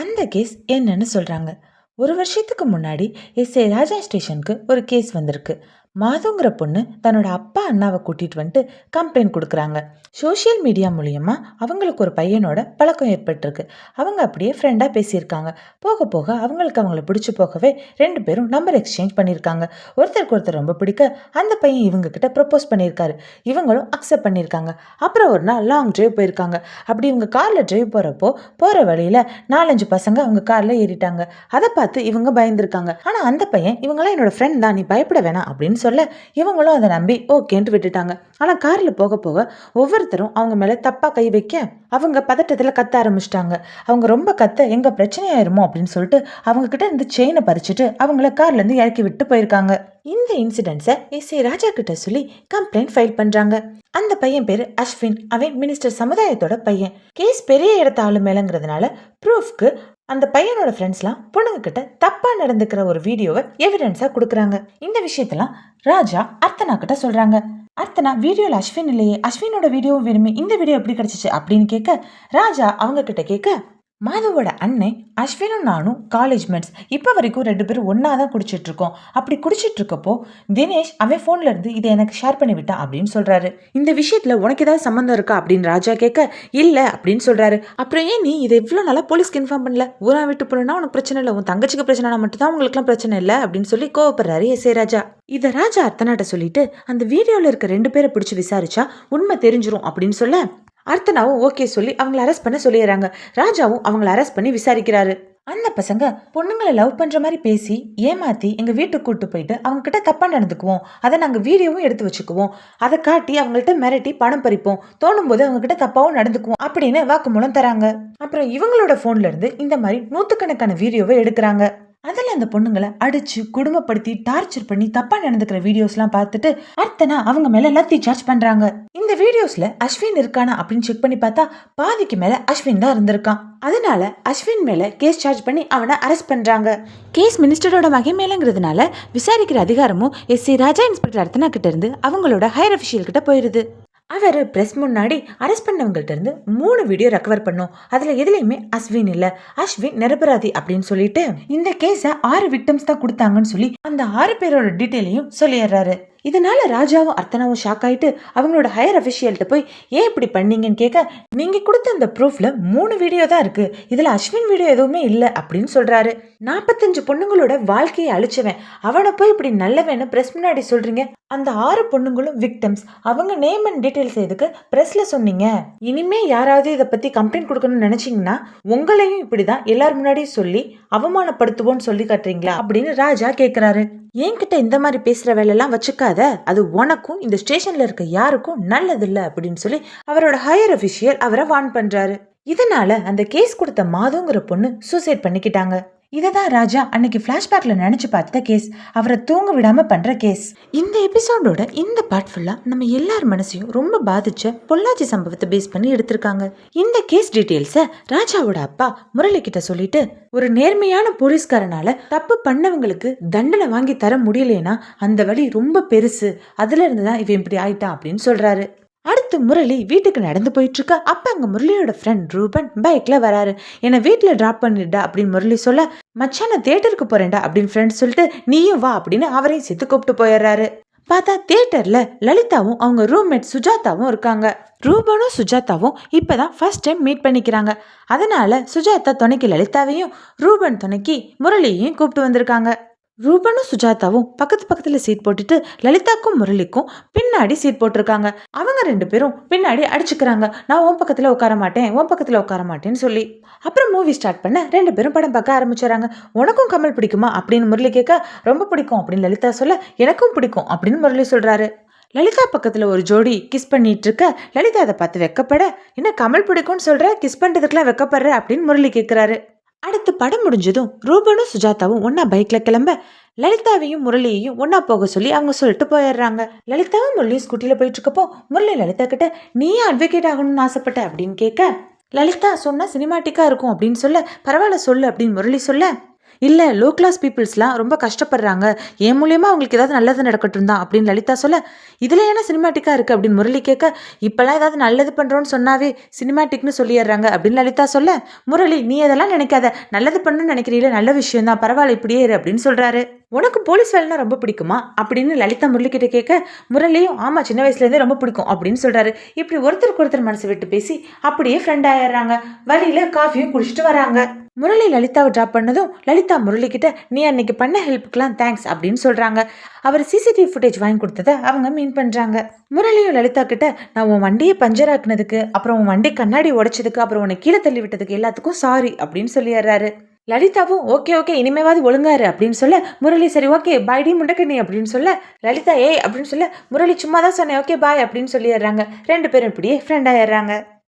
அந்த கேஸ் என்னன்னு சொல்கிறாங்க ஒரு வருஷத்துக்கு முன்னாடி எஸ்ஏ ராஜா ஸ்டேஷனுக்கு ஒரு கேஸ் வந்திருக்கு. மாதுங்கிற பொண்ணு தன்னோட அப்பா அண்ணாவை கூட்டிகிட்டு வந்துட்டு கம்ப்ளைண்ட் கொடுக்குறாங்க. சோஷியல் மீடியா மூலியமா அவங்களுக்கு ஒரு பையனோட பழக்கம் ஏற்பட்டிருக்கு. அவங்க அப்படியே ஃப்ரெண்டாக பேசியிருக்காங்க. போக போக அவங்களுக்கு அவங்கள பிடிச்சி போகவே ரெண்டு பேரும் நம்பர் எக்ஸ்சேஞ்ச் பண்ணியிருக்காங்க. ஒருத்தருக்கு ஒருத்தர் ரொம்ப பிடிக்க அந்த பையன் இவங்க கிட்ட ப்ரப்போஸ் பண்ணியிருக்காரு. இவங்களும் அக்செப்ட் பண்ணியிருக்காங்க. அப்புறம் ஒரு நாள் லாங் டிரைவ் போயிருக்காங்க. அப்படி இவங்க காரில் டிரைவ் போகிறப்போ போகிற வழியில் நாலஞ்சு பசங்க அவங்க காரில் ஏறிட்டாங்க. அதை பார்த்து இவங்க பயந்துருக்காங்க. ஆனால் அந்த பையன் இவங்களாம் என்னோட ஃப்ரெண்ட் தான். நீ பயப்பட வேணாம். அப்படின்னு சொல்ல இவங்களும் அதை நம்பி ஓகேன்ட்டு விட்டுட்டாங்க. ஆனால் காரில் போக போக ஒவ்வொருத்தரும் அவங்க மேலே தப்பாக கை வைக்க அவங்க பதட்டத்தில் கத்த ஆரம்பிச்சிட்டாங்க. அவங்க ரொம்ப கத்த எங்க பிரச்சனையாயிருமோ அப்படின்னு சொல்லிட்டு அவங்கக்கிட்ட இருந்து செயினை பறிச்சுட்டு அவங்கள கார்லேருந்து இறக்கி விட்டு போயிருக்காங்க. இந்த இன்சிடென்ட்ஸை இசை ராஜா கிட்ட சொல்லி கம்ப்ளைண்ட் ஃபைல் பண்ணுறாங்க அந்த பையன் பேர் அஸ்வின். அவன் மினிஸ்டர் சமுதாயத்தோட பையன். கேஸ் பெரிய இடத்த ஆளு மேலங்கிறதுனால ப்ரூஃப்க்கு அந்த பையனோட ஃப்ரெண்ட்ஸ்லாம் பொண்ணுங்க கிட்ட நடந்துக்கிற ஒரு வீடியோவை எவிடன்ஸாக கொடுக்குறாங்க. இந்த விஷயத்தெல்லாம் ராஜா அர்த்தனா கிட்ட சொல்கிறாங்க அர்த்தனா வீடியோவில் அஸ்வின் இல்லையே அஸ்வினோட வீடியோவும் வேணுமே இந்த வீடியோ எப்படி கிடைச்சிச்சு அப்படின்னு கேட்க ராஜா அவங்க கிட்ட கேட்க மாதவோட அண்ணன் அஸ்வினும் நானும் காலேஜ் மேட்ஸ் இப்போ வரைக்கும் ரெண்டு பேரும் ஒன்றா தான் குடிச்சிட்டு இருக்கோம் அப்படி குடிச்சிட்டு இருக்கப்போ தினேஷ் அவன் ஃபோன்ல இருந்து இதை எனக்கு ஷேர் பண்ணிவிட்டா அப்படின்னு சொல்றாரு. இந்த விஷயத்துல உனக்கு ஏதாவது சம்மந்தம் இருக்கா அப்படின்னு ராஜா கேட்க இல்லை அப்படின்னு சொல்றாரு. அப்புறம் ஏன் நீ இதை இவ்வளோ நாளாக போலீஸ்க்கு இன்ஃபார்ம் பண்ணல? ஊரா விட்டு போனா உனக்கு பிரச்சனை இல்லை. உன் தங்கச்சிக்கு பிரச்சனை மட்டும் தான் உங்களுக்குலாம் பிரச்சனை இல்லை அப்படின்னு சொல்லி கோவப்படுறாரு எஸ் ஏ ராஜா. இதை ராஜா அர்த்தனாட்ட சொல்லிட்டு அந்த வீடியோவில் இருக்க ரெண்டு பேரை பிடிச்சி விசாரிச்சா உண்மை தெரிஞ்சிரும் அப்படின்னு சொல்ல அர்த்தனாவும் ஓகே சொல்லி அவங்கள அரெஸ்ட் பண்ண சொல்லிடுறாங்க. ராஜாவும் அவங்கள அரெஸ்ட் பண்ணி விசாரிக்கிறாரு. அந்த பசங்க பொண்ணுங்களை லவ் பண்ணுற மாதிரி பேசி ஏமாற்றி எங்கள் வீட்டுக்கு கூட்டு போயிட்டு அவங்க கிட்ட நடந்துக்குவோம். அதை நாங்கள் வீடியோவும் எடுத்து வச்சுக்குவோம். அதை காட்டி அவங்கள்ட்ட மிரட்டி பணம் பறிப்போம். தோணும் போது அவங்க கிட்ட நடந்துக்குவோம் அப்படின்னு வாக்குமூலம் தராங்க. அப்புறம் இவங்களோட ஃபோன்லேருந்து இந்த மாதிரி நூற்றுக்கணக்கான வீடியோவை எடுக்கிறாங்க. அதில் அந்த பொண்ணுங்களை அடிச்சு குடும்பப்படுத்தி டார்ச்சர் பண்ணி தப்பா நடந்துக்கிற வீடியோஸ்லாம் பார்த்துட்டு அர்த்தனா அவங்க மேல லத்தி சார்ஜ் பண்றாங்க. இந்த வீடியோஸ்ல அஸ்வின் இருக்கானா அப்படின்னு செக் பண்ணி பார்த்தா பாதிக்கு மேல அஸ்வின் தான் இருந்திருக்கான். அதனால அஸ்வின் மேல கேஸ் சார்ஜ் பண்ணி அவனை அரெஸ்ட் பண்றாங்க. கேஸ் மினிஸ்டரோட மகை மேலங்கிறதுனால விசாரிக்கிற அதிகாரமும் S C Raja inspector Arthana கிட்ட இருந்து அவங்களோட ஹையர் அஃபிஷியல் கிட்ட போயிருது. அவர் ப்ரெஸ் முன்னாடி அரெஸ்ட் பண்ணவங்கள்ட்ட இருந்து மூணு வீடியோ ரெக்கவர் பண்ணோம். அதில் எதுலேயுமே அஸ்வின் இல்லை. அஸ்வின் நிரபராதி அப்படின்னு சொல்லிட்டு இந்த கேஸை ஆறு விக்டம்ஸ் தான் கொடுத்தாங்கன்னு சொல்லி அந்த ஆறு பேரோட டீட்டெயிலையும் சொல்லிடுறாரு. இதனால ராஜாவும் அர்த்தனாவும் ஷாக் ஆயிட்டு அவங்களோட ஹையர் அஃபிஷியல்கிட்ட போய் ஏன் இப்படி பண்ணீங்கன்னு கேட்க நீங்க கொடுத்த அந்த ப்ரூஃப்ல மூணு வீடியோ தான் இருக்கு. இதுல அஸ்வின் வீடியோ எதுவுமே இல்லை அப்படின்னு சொல்றாரு. நாற்பத்தஞ்சு பொண்ணுங்களோட வாழ்க்கையை அழிச்சவன். அவனை போய் இப்படி நல்லவன்னு பிரஸ் முன்னாடி சொல்றீங்க. அந்த ஆறு பொண்ணுங்களும் விக்டம்ஸ் அவங்க நேம் அண்ட் டீட்டெயில்ஸ் எதுக்கு? பிரஸ்ல சொன்னீங்க. இனிமே யாராவது இதை பத்தி கம்ப்ளைண்ட் கொடுக்கணும்னு நினச்சிங்கன்னா உங்களையும் இப்படிதான் எல்லார் முன்னாடியும் சொல்லி அவமானப்படுத்துவோன்னு சொல்லி காட்டுறீங்களா? அப்படின்னு ராஜா கேக்குறாரு. என்கிட்ட இந்த மாதிரி பேசுற வேலையெல்லாம் வச்சுக்காத. அது உனக்கும் இந்த ஸ்டேஷன்ல இருக்க யாருக்கும் நல்லதில்லை. அப்படின்னு சொல்லி அவரோட ஹையர் அஃபிஷியல் அவரை வார்ன் பண்றாரு. இதனால அந்த கேஸ் கொடுத்த மாதுங்கிற பொண்ணு சூசைட் பண்ணிக்கிட்டாங்க. இதை தான் ராஜா அன்னைக்கு ஃப்ளாஷ்பேக்ல நினைச்சு பார்த்த கேஸ் அவரை தூங்க விடாம பண்ற கேஸ் இந்த எபிசோடோட இந்த பார்ட் ஃபுல்லா நம்ம எல்லார் மனசையும் ரொம்ப பாதிச்ச பொள்ளாச்சி சம்பவத்தை பேஸ் பண்ணி எடுத்திருக்காங்க. இந்த கேஸ் டீட்டெயில்ஸை ராஜாவோட அப்பா முரளி கிட்ட சொல்லிட்டு ஒரு நேர்மையான போலீஸ்காரனால தப்பு பண்ணவங்களுக்கு தண்டனை வாங்கி தர முடியலைன்னா அந்த வழி ரொம்ப பெருசு. அதுல இருந்து தான் இவன் இப்படி ஆயிட்டான் அப்படின்னு சொல்றாரு. அடுத்து முரளி வீட்டுக்கு நடந்து போயிட்டு அப்போ அப்ப அங்க முரளியோட ஃப்ரெண்ட் ரூபன் பைக்ல வராரு. என்னை வீட்டுல டிராப் பண்ணிடுடா அப்படின்னு முரளி சொல்ல மச்சான் நான் தேட்டருக்கு போறேன்டா அப்படின்னு ஃப்ரெண்ட் சொல்லிட்டு நீயும் வா அப்படின்னு அவரையும் சேர்த்து கூப்பிட்டு போயிடுறாரு. பார்த்தா தியேட்டர்ல லலிதாவும் அவங்க ரூம்மேட் சுஜாதாவும் இருக்காங்க. ரூபனும் சுஜாதாவும் இப்பதான் ஃபர்ஸ்ட் டைம் மீட் பண்ணிக்கிறாங்க. அதனால சுஜாதா துணைக்கு லலிதாவையும் ரூபன் துணைக்கு முரளியையும் கூப்பிட்டு வந்திருக்காங்க. ரூபனும் சுஜாதாவும் பக்கத்து பக்கத்துல சீட் போட்டுட்டு லலிதாக்கும் முரளிக்கும் பின்னாடி சீட் போட்டிருக்காங்க. அவங்க ரெண்டு பேரும் பின்னாடி அடிச்சுக்கிறாங்க. நான் உன் பக்கத்துல உட்கார மாட்டேன் உன் பக்கத்துல உட்கார மாட்டேன்னு சொல்லி. அப்புறம் மூவி ஸ்டார்ட் பண்ண ரெண்டு பேரும் படம் பார்க்க ஆரம்பிச்சாங்க உனக்கும் கமல் பிடிக்குமா அப்படின்னு முரளி கேட்க ரொம்ப பிடிக்கும் அப்படின்னு லலிதா சொல்ல எனக்கும் பிடிக்கும் அப்படின்னு முரளி சொல்றாரு. லலிதா பக்கத்துல ஒரு ஜோடி கிஸ் பண்ணிட்டு இருக்க லலிதா அதை பார்த்து வெக்கப்பட என்ன கமல் பிடிக்கும்னு சொல்ற? கிஸ் பண்றதுக்கெல்லாம் வெக்கப்படுற? அப்படின்னு முரளி கேட்கிறாரு. அடுத்து படம் முடிஞ்சதும் ரூபனும் சுஜாதாவும் ஒன்னா பைக்ல கிளம்ப லலிதாவையும் முரளியையும் ஒன்னா போக சொல்லி அவங்க சொல்லிட்டு போயிடுறாங்க. லலிதாவும் முரளியும் ஸ்கூட்டியில் போயிட்டு இருக்கப்போ முரளி லலிதா கிட்ட நீயே அட்வொகேட் ஆகணும்னு ஆசைப்பட்ட அப்படின்னு கேட்க லலிதா சொன்னா சினிமாட்டிக்கா இருக்கும் அப்படின்னு சொல்ல பரவாயில்ல சொல்லு அப்படின்னு முரளி சொல்ல இல்லை லோ கிளாஸ் பீப்புள்ஸ்லாம் ரொம்ப கஷ்டப்படுறாங்க. என் மூலியமாக அவங்களுக்கு ஏதாவது நல்லது நடக்கட்டும் தான் அப்படின்னு லலிதா சொல்ல இதில் என்ன சினிமாட்டிக்காக இருக்குது அப்படின்னு முரளி கேட்க இப்போல்லாம் ஏதாவது நல்லது பண்ணுறோன்னு சொன்னாவே சினிமாட்டிக்னு சொல்லிடுறாங்க. அப்படின்னு லலிதா சொல்ல முரளி நீ அதெல்லாம் நினைக்காத. நல்லது பண்ணணும்னு நினைக்கிறீங்களே நல்ல விஷயம் தான் பரவாயில்ல இப்படியே இரு. அப்படின்னு சொல்கிறாரு உனக்கு போலீஸ் வேலைனா ரொம்ப பிடிக்குமா? அப்படின்னு லலிதா முரளிக்கிட்ட கேட்க முரளியும் ஆமாம் சின்ன வயசுலேருந்தே ரொம்ப பிடிக்கும். அப்படின்னு சொல்கிறாரு இப்படி ஒருத்தருக்கு ஒருத்தர் மனசு விட்டு பேசி அப்படியே ஃப்ரெண்ட் ஆயிடுறாங்க. வழியில் காஃபியும் குடிச்சிட்டு வராங்க. முரளி லலிதாவை ட்ராப் பண்ணதும் லலிதா முரளிக்கிட்ட நீ அன்னைக்கு பண்ண ஹெல்ப்புக்கெலாம் தேங்க்ஸ் அப்படின்னு சொல்கிறாங்க அவர் சிசிடிவி ஃபுட்டேஜ் வாங்கி கொடுத்ததை அவங்க மீன் பண்ணுறாங்க முரளியும் லலிதா கிட்ட நான் உன் வண்டியை பஞ்சர் ஆக்குனதுக்கு அப்புறம் உன் வண்டி கண்ணாடி உடைச்சதுக்கு அப்புறம் உன்னை கீழே தள்ளி விட்டதுக்கு எல்லாத்துக்கும் சாரி அப்படின்னு சொல்லிடுறாரு. லலிதாவும் ஓகே ஓகே இனிமேவாது ஒழுங்காரு அப்படின்னு சொல்ல முரளி சரி ஓகே பாய்டி முண்டக்கண்ணி அப்படின்னு சொல்ல லலிதா ஏய் அப்படின்னு சொல்ல முரளி சும்மா தான் சொன்னேன் ஓகே பாய் அப்படின்னு சொல்லிடுறாங்க. ரெண்டு பேரும் இப்படியே ஃப்ரெண்ட் ஆயிடுறாங்க.